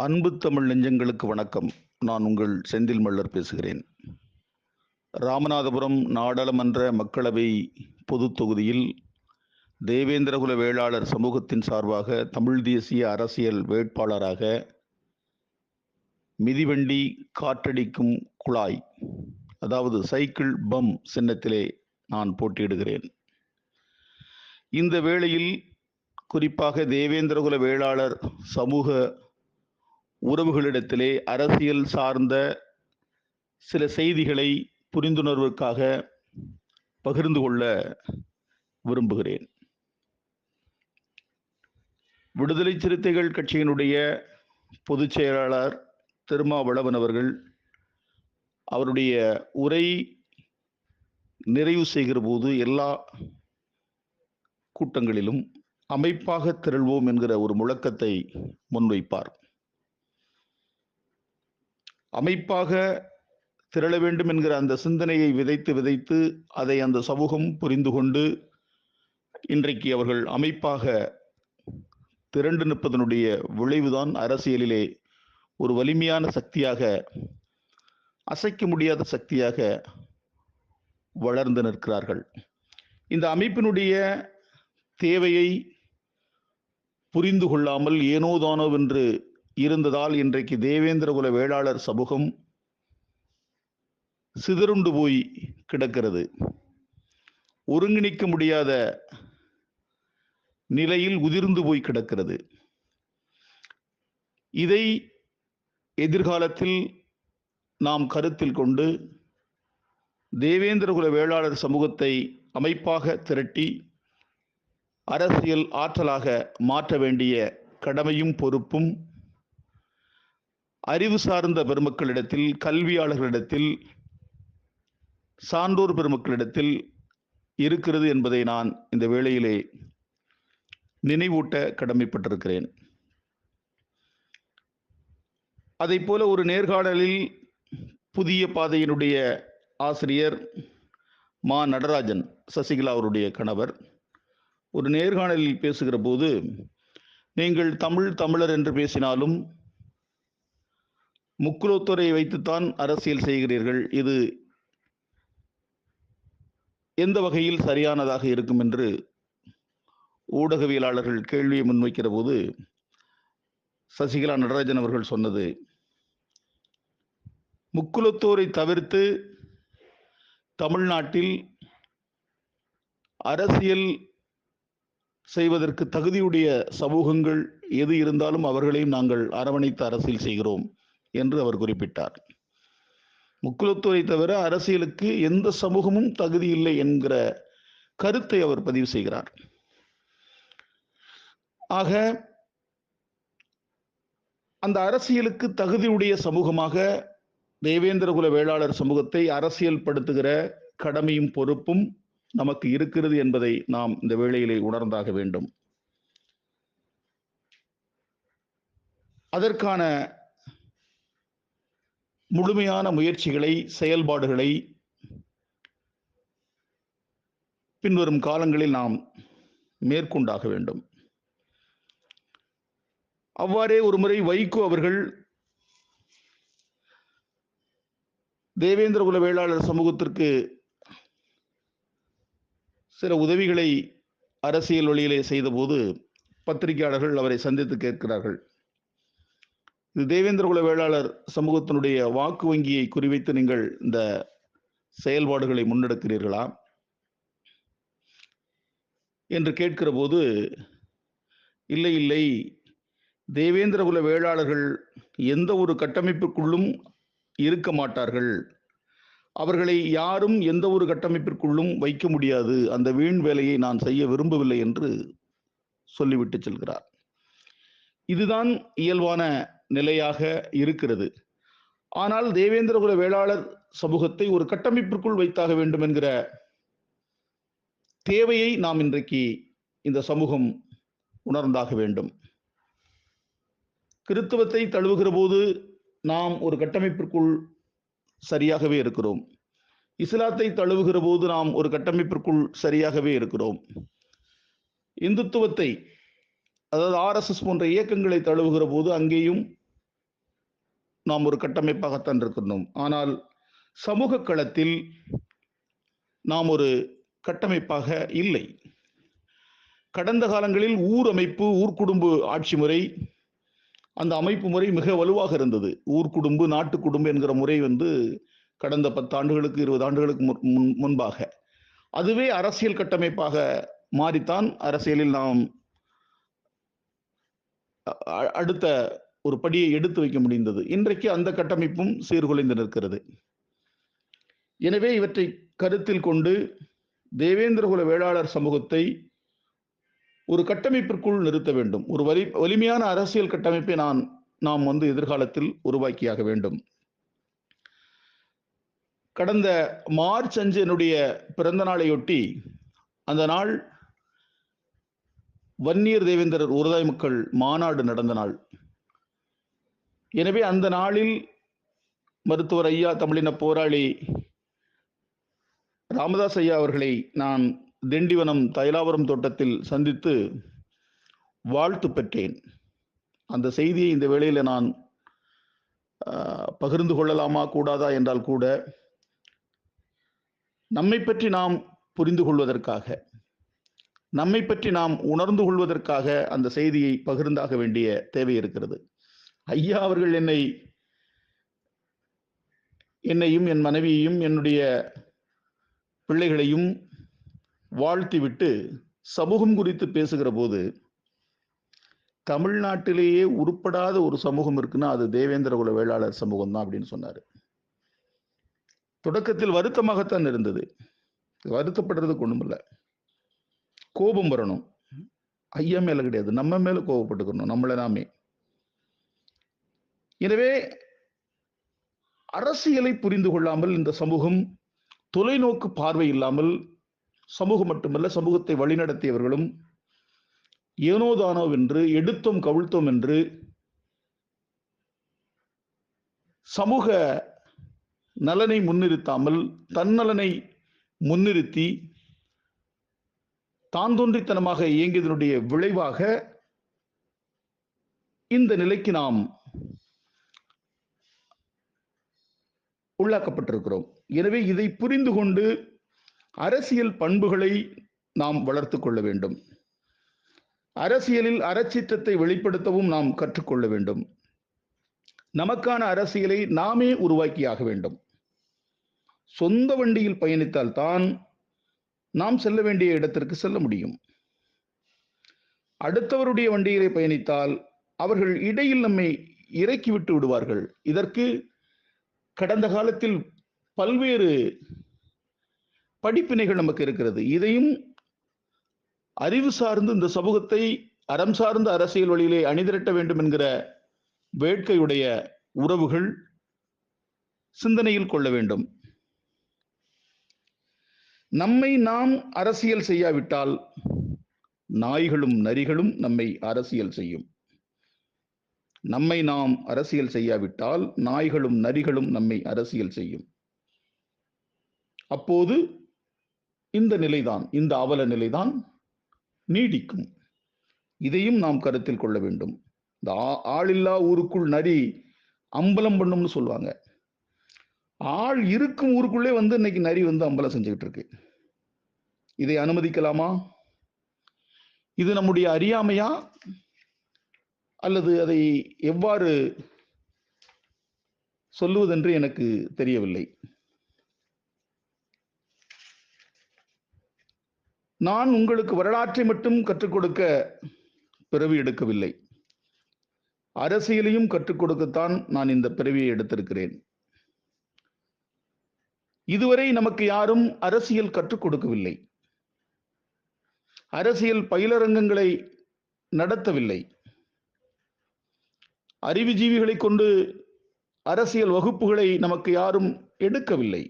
அன்பு தமிழ் நெஞ்சங்களுக்கு வணக்கம். நான் உங்கள் செந்தில் மல்லர் பேசுகிறேன். ராமநாதபுரம் நாடாளுமன்ற மக்களவை பொது தொகுதியில் தேவேந்திரகுல வேளாளர் சமூகத்தின் சார்பாக தமிழ் தேசிய அரசியல் வேட்பாளராக மிதிவண்டி காற்றடிக்கும் குழாய் அதாவது சைக்கிள் பம் சின்னத்திலே நான் போட்டியிடுகிறேன். இந்த வேளையில் குறிப்பாக தேவேந்திரகுல வேளாளர் சமூக உறவுகளிடத்திலே அரசியல் சார்ந்த சில செய்திகளை புரிந்துணர்வுக்காக பகிர்ந்து கொள்ள விரும்புகிறேன். விடுதலை சிறுத்தைகள் கட்சியினுடைய பொதுச் செயலாளர் திருமாவளவன் அவர்கள் அவருடைய உரை நிறைவு செய்கிற போது எல்லா கூட்டங்களிலும் அமைப்பாக திரள்வோம் என்கிற ஒரு முழக்கத்தை முன்வைப்பார். அமைப்பாக திரள வேண்டும் என்கிற அந்த சிந்தனையை விதைத்து விதைத்து அதை அந்த சமூகம் புரிந்து கொண்டு இன்றைக்கு அவர்கள் அமைப்பாக திரண்டு நிற்பதனுடைய விளைவுதான் அரசியலிலே ஒரு வலிமையான சக்தியாக அசைக்க முடியாத சக்தியாக வளர்ந்து நிற்கிறார்கள். இந்த அமைப்பினுடைய தேவையை புரிந்து கொள்ளாமல் ஏனோதானோ என்று இருந்ததால் இன்றைக்கு தேவேந்திரகுல வேளாளர் சமூகம் சிதறுண்டு போய் கிடக்கிறது. ஒருங்கிணைக்க முடியாத நிலையில் உதிர்ந்து போய் கிடக்கிறது. இதை எதிர்காலத்தில் நாம் கருத்தில் கொண்டு தேவேந்திரகுல வேளாளர் சமூகத்தை அமைப்பாக திரட்டி அரசியல் ஆற்றலாக மாற்ற வேண்டிய கடமையும் பொறுப்பும் அறிவு சார்ந்த பெருமக்களிடத்தில் கல்வியாளர்களிடத்தில் சான்றோர் பெருமக்களிடத்தில் இருக்கிறது என்பதை நான் இந்த வேளையிலே நினைவூட்ட கடமைப்பட்டிருக்கிறேன். அதை போல ஒரு நேர்காணலில் புதிய பாதையினுடைய ஆசிரியர் மா நடராஜன் சசிகலா அவருடைய கணவர் ஒரு நேர்காணலில் பேசுகிற போது நீங்கள் தமிழ் தமிழர் என்று பேசினாலும் முக்குலத்துறை வைத்துத்தான் அரசியல் செய்கிறீர்கள். இது எந்த வகையில் சரியானதாக இருக்கும் என்று ஊடகவியலாளர்கள் கேள்வியை முன்வைக்கிற போது சசிகலா நடராஜன் அவர்கள் சொன்னது முக்குலத்தோரை தவிர்த்து தமிழ்நாட்டில் அரசியல் செய்வதற்கு தகுதியுடைய சமூகங்கள் எது இருந்தாலும் அவர்களையும் நாங்கள் அரவணைத்து அரசியல் செய்கிறோம். என்று அவர் குறிப்பிட்டார். முக்குலத்துறை தவிர அரசியலுக்கு எந்த சமூகமும் தகுதி இல்லை என்கிற கருத்தை அவர் பதிவு செய்கிறார். ஆக அந்த அரசியலுக்கு தகுதியுடைய சமூகமாக தேவேந்திரகுல வேளாளர் சமூகத்தை அரசியல் படுத்துகிற கடமையும் பொறுப்பும் நமக்கு இருக்கிறது என்பதை நாம் இந்த வேளையிலே உணர்ந்தாக வேண்டும். அதற்கான முழுமையான முயற்சிகளை செயல்பாடுகளை பின்வரும் காலங்களில் நாம் மேற்கொண்டாக வேண்டும். அவ்வாறே ஒருமுறை வைகோ அவர்கள் தேவேந்திரகுல வேளாளர் சமூகத்திற்கு சில உதவிகளை அரசியல் வழியிலே செய்தபோது பத்திரிகையாளர்கள் அவரை சந்தித்து கேட்கிறார்கள். இது தேவேந்திரகுல வேளாளர் சமூகத்தினுடைய வாக்கு வங்கியை குறிவைத்து நீங்கள் இந்த செயல்பாடுகளை முன்னெடுக்கிறீர்களா என்று கேட்கிற போது இல்லை. இல்லை தேவேந்திரகுல வேளாளர்கள் எந்த ஒரு கட்டமைப்புக்குள்ளும் இருக்க மாட்டார்கள். அவர்களை யாரும் எந்த ஒரு கட்டமைப்பிற்குள்ளும் வைக்க முடியாது. அந்த வீண் வேலையை நான் செய்ய விரும்பவில்லை என்று சொல்லிவிட்டு செல்கிறார். இதுதான் இயல்பான நிலையாக இருக்கிறது. ஆனால் தேவேந்திரகுல வேளாளர் சமூகத்தை ஒரு கட்டமைப்பிற்குள் வைத்தாக வேண்டும் என்கிற தேவையை நாம் இன்றைக்கு இந்த சமூகம் உணர்ந்தாக வேண்டும். கிறித்துவத்தை தழுவுகிற போது நாம் ஒரு கட்டமைப்பிற்குள் சரியாகவே இருக்கிறோம். இஸ்லாத்தை தழுவுகிற போது நாம் ஒரு கட்டமைப்பிற்குள் சரியாகவே இருக்கிறோம். இந்துத்துவத்தை அதாவது ஆர்எஸ்எஸ் போன்ற இயக்கங்களை தழுவுகிற போது அங்கேயும் நாம் ஒரு கட்டமைப்பாகத்தான் இருக்கின்றோம். ஆனால் சமூக களத்தில் நாம் ஒரு கட்டமைப்பாக இல்லை. கடந்த காலங்களில் ஊர் அமைப்பு ஊர்க்குடும்பு ஆட்சி முறை அந்த அமைப்பு முறை மிக வலுவாக இருந்தது. ஊர்க்குடும்பு நாட்டு குடும்பு என்கிற முறை வந்து கடந்த பத்து ஆண்டுகளுக்கு இருபது ஆண்டுகளுக்கு முன் முன்பாக. அதுவே அரசியல் கட்டமைப்பாக மாறித்தான். அரசியலில் நாம் அடுத்த ஒரு படியை எடுத்து வைக்க முடிந்தது. இன்றைக்கு அந்த கட்டமைப்பும் சீர்குலைந்து நிற்கிறது. எனவே இவற்றை கருத்தில் கொண்டு தேவேந்திரகுல வேளாளர் சமூகத்தை ஒரு கட்டமைப்பிற்குள் நிறுத்த வேண்டும். ஒரு வலி வலிமையான அரசியல் கட்டமைப்பை நான் நாம் வந்து எதிர்காலத்தில் உருவாக்கியாக வேண்டும். கடந்த மார்ச் அஞ்சு என்னுடைய பிறந்த நாளையொட்டி அந்த நாள் வன்னியர் தேவேந்திரர் உருதாய் மக்கள் மாநாடு நடந்த நாள். எனவே அந்த நாளில் மருத்துவர் ஐயா தமிழின போராளி ராமதாஸ் ஐயா அவர்களை நான் திண்டிவனம் தைலாவரம் தோட்டத்தில் சந்தித்து வாழ்த்து பெற்றேன். அந்த செய்தியை இந்த வேளையில் நான் பகிர்ந்து கொள்ளலாமா கூடாதா என்றால் கூட நம்மை பற்றி நாம் புரிந்து கொள்வதற்காக நம்மை பற்றி நாம் உணர்ந்து கொள்வதற்காக அந்த செய்தியை பகிர்ந்தாக வேண்டிய தேவை இருக்கிறது. ஐயா அவர்கள் என்னை என்னையும் என் மனைவியையும் என்னுடைய பிள்ளைகளையும் வாழ்த்திவிட்டு சமூகம் குறித்து பேசுகிற போது தமிழ்நாட்டிலேயே உருப்படாத ஒரு சமூகம் இருக்குன்னா அது தேவேந்திர குல வேளாளர் சமூகம் தான் அப்படின்னு சொன்னார். தொடக்கத்தில் வருத்தமாகத்தான் இருந்தது. வருத்தப்படுறதுக்கு ஒன்றுமில்லை கோபம் வரணும். ஐயா மேலே கிடையாது. நம்ம மேலே கோபப்பட்டுக்கணும். நம்மளை நாமே. எனவே அரசியலை புரிந்து கொள்ளாமல் இந்த சமூகம் தொலைநோக்கு பார்வை இல்லாமல் சமூகம் மட்டுமல்ல சமூகத்தை வழிநடத்தியவர்களும் ஏனோதானோ என்று எடுத்தோம் கவிழ்த்தோம் என்று சமூக நலனை முன்னிறுத்தாமல் தன்னலனை முன்னிறுத்தி தான் தோன்றித்தனமாக இயங்கியதனுடைய விளைவாக இந்த நிலைக்கு நாம் உள்ளாக்கப்பட்டிருக்கிறோம். எனவே இதை புரிந்து கொண்டு அரசியல் பண்புகளை நாம் வளர்த்து கொள்ள வேண்டும். அரசியலில் அறச்சீற்றத்தை வெளிப்படுத்தவும் நாம் கற்றுக்கொள்ள வேண்டும். நமக்கான அரசியலை நாமே உருவாக்கியாக வேண்டும். சொந்த வண்டியில் பயணித்தால் தான் நாம் செல்ல வேண்டிய இடத்திற்கு செல்ல முடியும். அடுத்தவருடைய வண்டியிலே பயணித்தால் அவர்கள் இடையில் நம்மை இறக்கி விட்டு விடுவார்கள். இதற்கு கடந்த காலத்தில் பல்வேறு படிப்பினைகள் நமக்கு இருக்கிறது. இதையும் அறிவு சார்ந்து இந்த சமூகத்தை அறம் சார்ந்த அரசியல் வழியிலே அணிதிரட்ட வேண்டும் என்கிற வேட்கையுடைய உறவுகள் சிந்தனையில் கொள்ள வேண்டும். நம்மை நாம் அரசியல் செய்யாவிட்டால் நாய்களும் நரிகளும் நம்மை அரசியல் செய்யும். நம்மை நாம் அரசியல் செய்யாவிட்டால் நாய்களும் நரிகளும் நம்மை அரசியல் செய்யும். அப்போது இந்த நிலைதான் இந்த அவல நிலைதான் நீடிக்கும். இதையும் நாம் கருத்தில் கொள்ள வேண்டும். இந்த ஆளில்லா ஊருக்குள் நரி அம்பலம் பண்ணும்னு சொல்லுவாங்க. ஆள் இருக்கும் ஊருக்குள்ளே வந்து இன்னைக்கு நரி வந்து அம்பலம் செஞ்சுக்கிட்டு இருக்கு. இதை அனுமதிக்கலாமா? இது நம்முடைய அறியாமையா? அல்லது அதை எவ்வாறு சொல்லுவதென்று எனக்கு தெரியவில்லை. நான் உங்களுக்கு வரலாற்றை மட்டும் கற்றுக் கொடுக்க பிறவி எடுக்கவில்லை. அரசியலையும் கற்றுக் கொடுக்கத்தான் நான் இந்த பிறவியை எடுத்திருக்கிறேன். இதுவரை நமக்கு யாரும் அரசியல் கற்றுக் கொடுக்கவில்லை. அரசியல் பயிலரங்கங்களை நடத்தவில்லை. அறிவுஜீவிகளை கொண்டு அரசியல் வகுப்புகளை நமக்கு யாரும் எடுக்கவில்லை.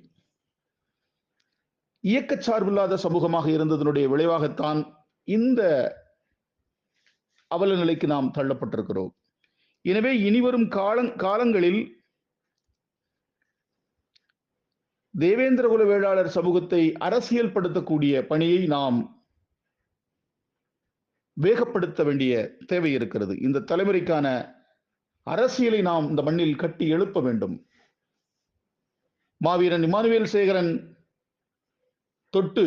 இயக்க சார்பில்லாத சமூகமாக இருந்ததனுடைய விளைவாகத்தான் இந்த அவல நிலைக்கு நாம் தள்ளப்பட்டிருக்கிறோம். எனவே இனிவரும் காலங் காலங்களில் தேவேந்திர குல வேளாளர் சமூகத்தை அரசியல் படுத்தக்கூடிய பணியை நாம் வேகப்படுத்த வேண்டிய தேவை இருக்கிறது. இந்த தலைமுறைக்கான அரசியலை நாம் இந்த மண்ணில் கட்டி எழுப்ப வேண்டும். மாவீரன் இமானுவேல் சேகரன் தொட்டு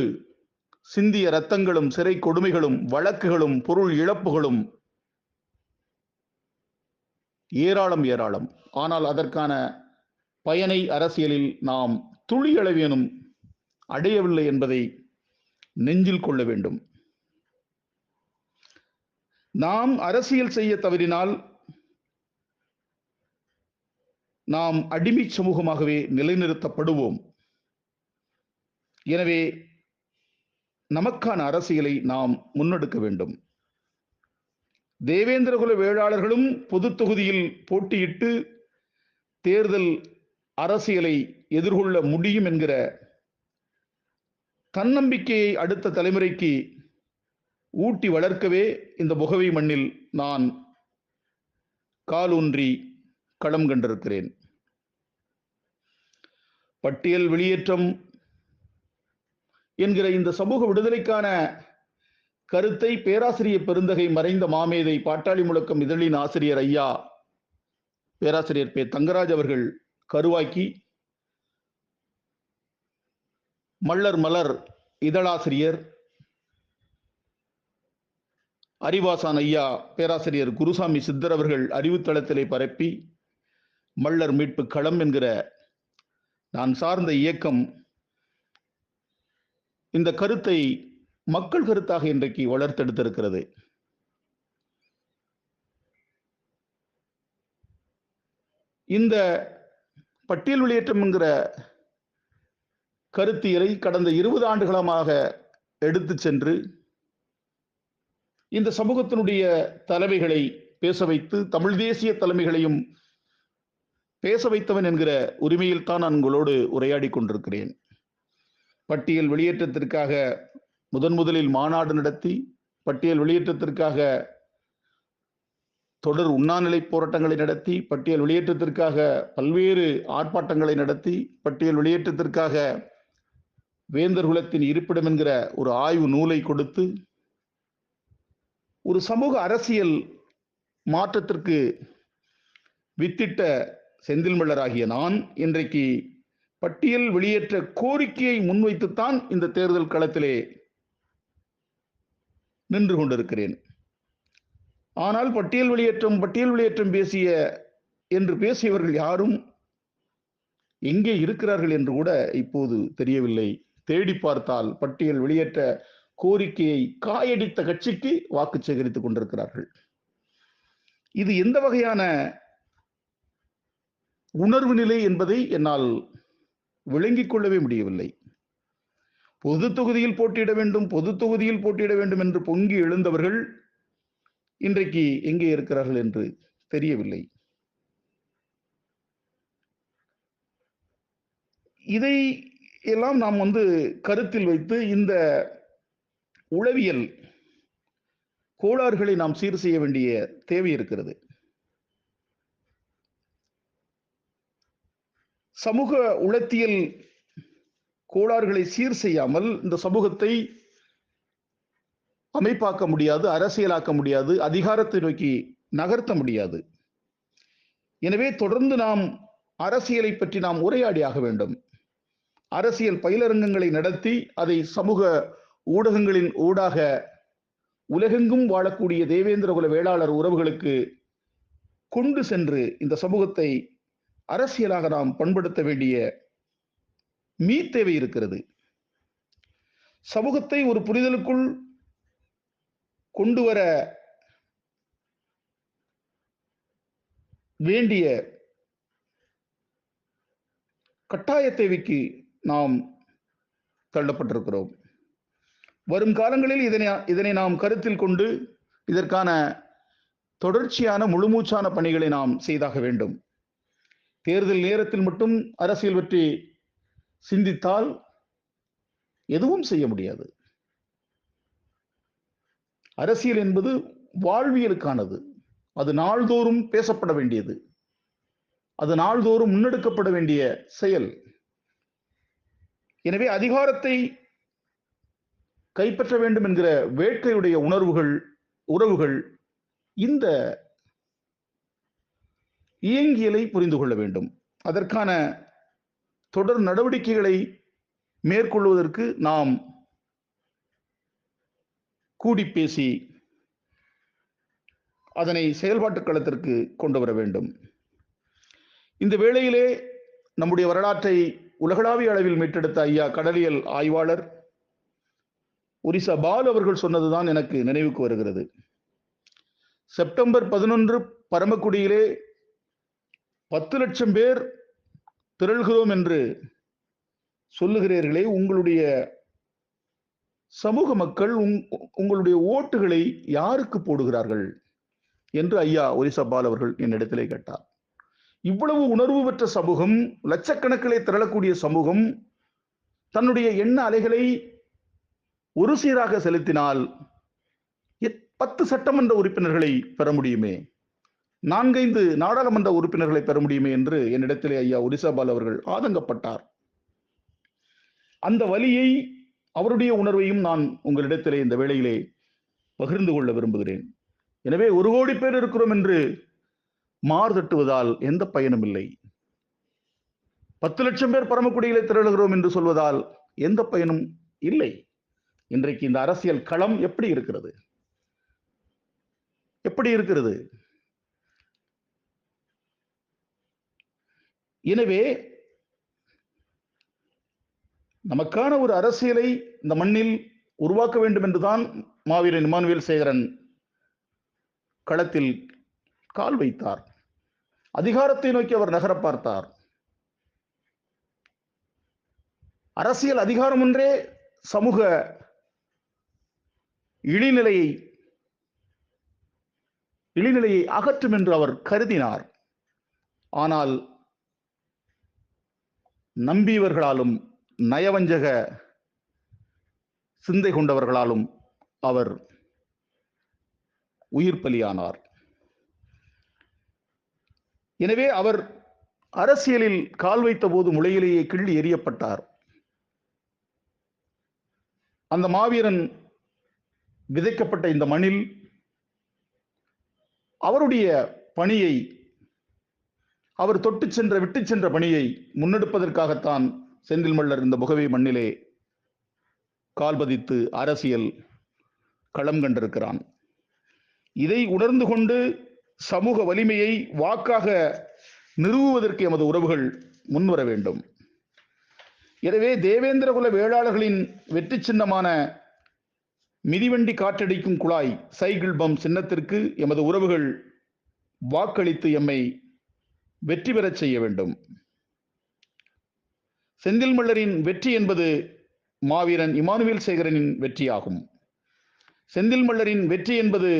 சிந்திய ரத்தங்களும் சிறை கொடுமைகளும் வழக்குகளும் பொருள் இழப்புகளும் ஏராளம் ஏராளம். ஆனால் அதற்கான பயனை அரசியலில் நாம் துளியளவேனும் அடையவில்லை என்பதை நெஞ்சில் கொள்ள வேண்டும். நாம் அரசியல் செய்ய தவறினால் நாம் அடிமை சமூகமாகவே நிலைநிறுத்தப்படுவோம். எனவே நமக்கான அரசியலை நாம் முன்னெடுக்க வேண்டும். தேவேந்திரகுல வேளாளர்களும் பொது தொகுதியில் போட்டியிட்டு தேர்தல் அரசியலை எதிர்கொள்ள முடியும் என்கிற தன்னம்பிக்கையை அடுத்த தலைமுறைக்கு ஊட்டி வளர்க்கவே இந்த புகவை மண்ணில் நான் காலூன்றி களம் கண்டிருக்கிறேன். பட்டியல் வெளியேற்றம் என்கிற இந்த சமூக விடுதலைக்கான கருத்தை பேராசிரியர் பெருந்தகை மறைந்த மாமேதை பாட்டாளி முழக்கம் இதழின் ஆசிரியர் ஐயா பேராசிரியர் பே தங்கராஜ் அவர்கள் கருவாக்கி மல்லர் மலர் இதழாசிரியர் அறிவாசான் ஐயா பேராசிரியர் குருசாமி சித்தர் அவர்கள் அறிவுத்தளத்திலே பரப்பி மல்லர் மீட்பு களம் என்கிற நான் சார்ந்த இயக்கம் இந்த கருத்தை மக்கள் கருத்தாக இன்றைக்கு வளர்த்தெடுத்திருக்கிறது. இந்த பட்டியல் வெளியேற்றம் என்கிற கருத்தியலை கடந்த இருபது ஆண்டுகளமாக எடுத்து சென்று இந்த சமூகத்தினுடைய தலைமைகளை பேச வைத்து தமிழ் தேசிய தலைமைகளையும் பேச வைத்தவன் என்கிற உரிமையில் தான் நான் உங்களோடு உரையாடி கொண்டிருக்கிறேன். பட்டியல் வெளியேற்றத்திற்காக முதன் முதலில் மாநாடு நடத்தி பட்டியல் வெளியேற்றத்திற்காக தொடர் உண்ணாநிலை போராட்டங்களை நடத்தி பட்டியல் வெளியேற்றத்திற்காக பல்வேறு ஆர்ப்பாட்டங்களை நடத்தி பட்டியல் வெளியேற்றத்திற்காக வேந்தர் குலத்தின் இருப்பிடம் என்கிற ஒரு ஆய்வு நூலை கொடுத்து ஒரு சமூக அரசியல் மாற்றத்திற்கு வித்திட்ட செந்தில் மல்லராகிய நான் இன்றைக்கு பட்டியல் வெளியேற்ற கோரிக்கையை முன்வைத்துத்தான் இந்த தேர்தல் களத்திலே நின்று கொண்டிருக்கிறேன். ஆனால் பட்டியல் வெளியேற்றம் பட்டியல் வெளியேற்றம் பேசிய என்று பேசியவர்கள் யாரும் எங்கே இருக்கிறார்கள் என்று கூட இப்போது தெரியவில்லை. தேடி பார்த்தால் பட்டியல் வெளியேற்ற கோரிக்கையை காயடித்த கட்சிக்கு வாக்கு சேகரித்துக் கொண்டிருக்கிறார்கள். இது எந்த வகையான உணர்வு நிலை என்பதை என்னால் விளங்கிக் கொள்ளவே முடியவில்லை. பொது தொகுதியில் போட்டியிட வேண்டும் பொது தொகுதியில் போட்டியிட வேண்டும் என்று பொங்கி எழுந்தவர்கள் இன்றைக்கு எங்கே இருக்கிறார்கள் என்று தெரியவில்லை. இதை எல்லாம் நாம் வந்து கருத்தில் வைத்து இந்த உளவியல் கோளாறுகளை நாம் சீர் செய்ய வேண்டிய தேவை இருக்கிறது. சமூக உளத்தியல் கோளாறுகளை சீர் செய்யாமல் இந்த சமூகத்தை அமைப்பாக்க முடியாது அரசியலாக்க முடியாது அதிகாரத்தை நோக்கி நகர்த்த முடியாது. எனவே தொடர்ந்து நாம் அரசியலை பற்றி நாம் உரையாடியாக வேண்டும். அரசியல் பயிலரங்கங்களை நடத்தி அதை சமூக ஊடகங்களின் ஊடாக உலகெங்கும் வாழக்கூடிய தேவேந்திரகுல வேளாளர் உறவுகளுக்கு கொண்டு சென்று இந்த சமூகத்தை அரசியலாக நாம் பண்படுத்த வேண்டிய மீ தேவை இருக்கிறது. சமூகத்தை ஒரு புரிதலுக்குள் கொண்டு வர வேண்டிய கட்டாய தேவைக்கு நாம் தள்ளப்பட்டிருக்கிறோம். வரும் காலங்களில் இதனை இதனை நாம் கருத்தில் கொண்டு இதற்கான தொடர்ச்சியான முழுமூச்சான பணிகளை நாம் செய்தாக வேண்டும். தேர்தல் நேரத்தில் மட்டும் அரசியல் பற்றி சிந்தித்தால் எதுவும் செய்ய முடியாது. அரசியல் என்பது வாழ்வியலுக்கானது. அது நாள்தோறும் பேசப்பட வேண்டியது. அது நாள்தோறும் முன்னெடுக்கப்பட வேண்டிய செயல். எனவே அதிகாரத்தை கைப்பற்ற வேண்டும் என்கிற வேட்கையுடைய உணர்வுகள் உறவுகள் இந்த இயங்கியலை புரிந்து கொள்ள வேண்டும். அதற்கான தொடர் நடவடிக்கைகளை மேற்கொள்வதற்கு நாம் கூடி பேசி அதனை செயல்பாட்டு களத்திற்கு கொண்டு வர வேண்டும். இந்த வேளையிலே நம்முடைய வரலாற்றை உலகளாவிய அளவில் மீட்டெடுத்த ஐயா கடலியல் ஆய்வாளர் ஒரிசா பால் அவர்கள் சொன்னதுதான் எனக்கு நினைவுக்கு வருகிறது. செப்டம்பர் பதினொன்று பரமக்குடியிலே பத்து லட்சம் பேர் திரள்கிறோம் என்று சொல்லுகிறீர்களே உங்களுடைய சமூக மக்கள் உங்களுடைய ஓட்டுகளை யாருக்கு போடுகிறார்கள் என்று ஐயா ஒரிசபால் அவர்கள் என்னிடத்திலே கேட்டார். இவ்வளவு உணர்வு பெற்ற சமூகம் லட்சக்கணக்கிலே திரளக்கூடிய சமூகம் தன்னுடைய எண்ண அலைகளை ஒரு சீராக செலுத்தினால் பத்து சட்டமன்ற உறுப்பினர்களை பெற முடியுமே? நான்கைந்து நாடாளுமன்ற உறுப்பினர்களை பெற முடியுமே என்று என்னிடத்திலே ஐயா ஒரிசாபால் அவர்கள் ஆதங்கப்பட்டார். அந்த வழியை அவருடைய உணர்வையும் நான் உங்களிடத்திலே இந்த வேளையிலே பகிர்ந்து கொள்ள விரும்புகிறேன். எனவே ஒரு கோடி பேர் இருக்கிறோம் என்று மார்தட்டுவதால் எந்த பயனும் இல்லை. பத்து லட்சம் பேர் பரமக்குடியிலே திரளுகிறோம் என்று சொல்வதால் எந்த பயனும் இல்லை. இன்றைக்கு இந்த அரசியல் களம் எப்படி இருக்கிறது? எப்படி இருக்கிறது? எனவே நமக்கான ஒரு அரசியலை இந்த மண்ணில் உருவாக்க வேண்டும் என்றுதான் மாவீரன் இமானுவேல் சேகரன் களத்தில் கால் வைத்தார். அதிகாரத்தை நோக்கி அவர் நகர பார்த்தார். அரசியல் அதிகாரம் ஒன்றே சமூக இழிநிலையை இழிநிலையை அகற்றும் என்று அவர் கருதினார். ஆனால் நம்பியவர்களாலும் நயவஞ்சக சிந்தை கொண்டவர்களாலும் அவர் உயிர் பலியானார். எனவே அவர் அரசியலில் கால் வைத்த போது முளையிலேயே கிள்ளி எறியப்பட்டார். அந்த மாவீரன் விதைக்கப்பட்ட இந்த மண்ணில் அவருடைய பணியை அவர் தொட்டு சென்ற விட்டு சென்ற பணியை முன்னெடுப்பதற்காகத்தான் செந்தில் மல்லர் இந்த புகவை மண்ணிலே கால்பதித்து அரசியல் களம் கண்டிருக்கிறான். இதை உணர்ந்து கொண்டு சமூக வலிமையை வாக்காக நிறுவுவதற்கு எமது உறவுகள் முன்வர வேண்டும். எனவே தேவேந்திரகுல வேளாளர்களின் வெற்றி சின்னமான மிதிவண்டி காற்றடிக்கும் குழாய் சைக்கிள் பம் சின்னத்திற்கு எமது உறவுகள் வாக்களித்து எம்மை வெற்றி பெறச் செய்ய வேண்டும். செந்தில் மல்லரின் வெற்றி என்பது மாவீரன் இமானுவேல் சேகரனின் வெற்றியாகும். செந்தில் மல்லரின் வெற்றி என்பது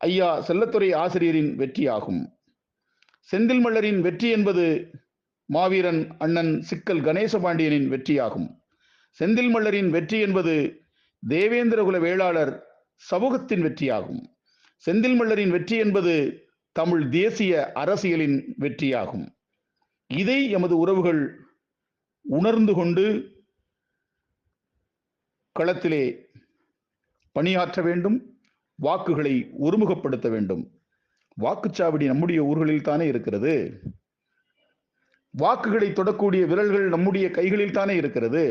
ஐயா செல்லத்துறை ஆசிரியரின் வெற்றியாகும். செந்தில் மல்லரின் வெற்றி என்பது மாவீரன் அண்ணன் சிக்கல் கணேசபாண்டியனின் வெற்றியாகும். செந்தில் மல்லரின் வெற்றி என்பது தேவேந்திரகுல வேளாளர் சமூகத்தின் வெற்றியாகும். செந்தில் மல்லரின் வெற்றி என்பது தமிழ் தேசிய அரசியலின் வெற்றியாகும். இதை எமது உறவுகள் உணர்ந்து கொண்டு களத்திலே பணியாற்ற வேண்டும் வாக்குகளை ஒருமுகப்படுத்த வேண்டும். வாக்குச்சாவடி நம்முடைய ஊர்களில் தானே இருக்கிறது. வாக்குகளை தொடக்கூடிய விரல்கள் நம்முடைய கைகளில் தானே இருக்கிறது.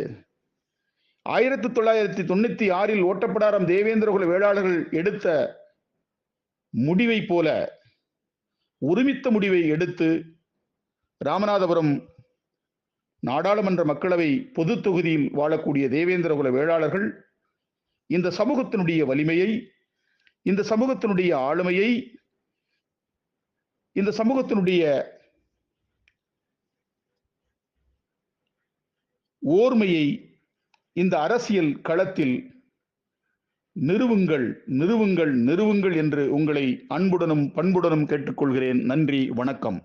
ஆயிரத்தி தொள்ளாயிரத்தி தொண்ணூத்தி ஆறில் ஓட்டப்படாரம் தேவேந்திரகுல வேளாளர்கள் எடுத்த முடிவை போல ஒருமித்த முடிவை எடுத்து ராமநாதபுரம் நாடாளுமன்ற மக்களவை பொது தொகுதியில் வாழக்கூடிய தேவேந்திரகுல வேளாளர்கள் இந்த சமூகத்தினுடைய வலிமையை இந்த சமூகத்தினுடைய ஆளுமையை இந்த சமூகத்தினுடைய ஓர்மையை இந்த அரசியல் களத்தில் நிறுவுங்கள் நிறுவுங்கள் நிறுவுங்கள் என்று உங்களை அன்புடனும் பண்புடனும் கேட்டுக்கொள்கிறேன். நன்றி வணக்கம்.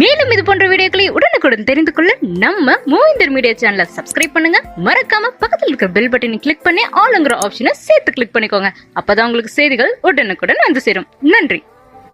மேலும் இது போன்ற வீடியோக்களை உடனுக்குடன் தெரிந்து கொள்ள நம்ம மூவிந்தர் மீடியா சேனலை சப்ஸ்கிரைப் பண்ணுங்க. மறக்காம பக்கத்தில் இருக்கிற பெல் பட்டனை கிளிக் பண்ணி ஆளுங்கிற ஆப்ஷனை சேர்த்து கிளிக் பண்ணிக்கோங்க. அப்பதான் உங்களுக்கு செய்திகள் உடனுக்குடன் வந்து சேரும். நன்றி.